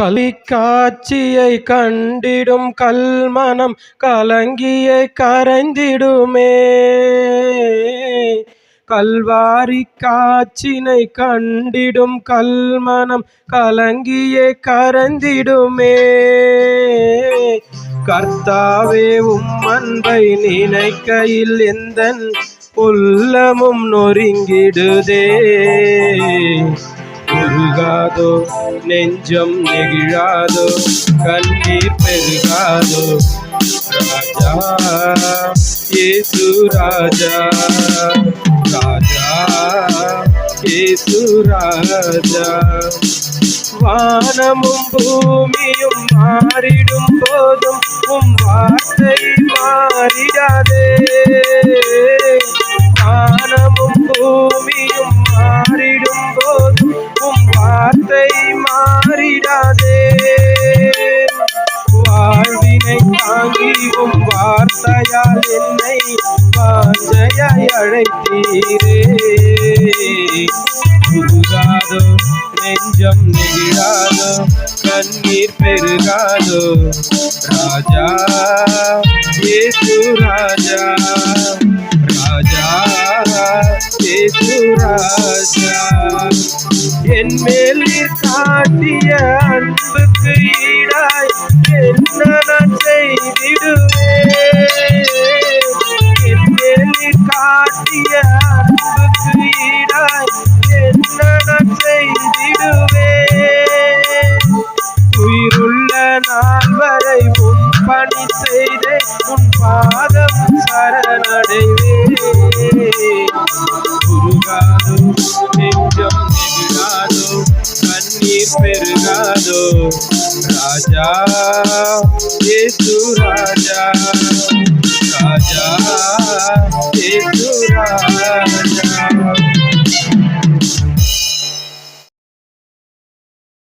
கலிக்காட்சியை கண்டிடும் கல்மனம் கலங்கியை கரைந்திடுமே. கல்வாரி காட்சினை கண்டிடும் கல்மனம் கலங்கியே கரைந்திடுமே. கர்த்தாவே உம் அன்பை நினைக்கையில் எந்தன் உள்ளமும் நொறுங்கிடுதே. உருகாதோ நெஞ்சம் நெகிழாதோ கண்ணீர் பெருகாதோ ராஜா ஏசு ராஜா ராஜா ஏசு ராஜா வானமும் பூமியும் மாறிடும் போதும் உம் வார்த்தை என்னை தாங்கி உம் வார்த்தையால் என்னை வாஞ்சையாய் அழைத்தீரே. உருகாதோ நெஞ்சம் நெகிழாதோ கண்ணீர் பெருகாதோ ராஜா ஏசு ராஜா ராஜா ஏசு ராஜா. என் மேல் நீர் காட்டிய அன்புக்கு ஈடாய் காட்டிய அன்புக்கு ஈடாய் என்ன நான் செய்திடுவேன் உயிருள்ள நாள் வரை உன் பணி செய்தே உன் பாதம் சரணடைவே உருகாதோ நெஞ்சம் நெகிழாதோ கண்ணீர் பெருகாதோ ராஜா ஏசு ராஜா ராஜா.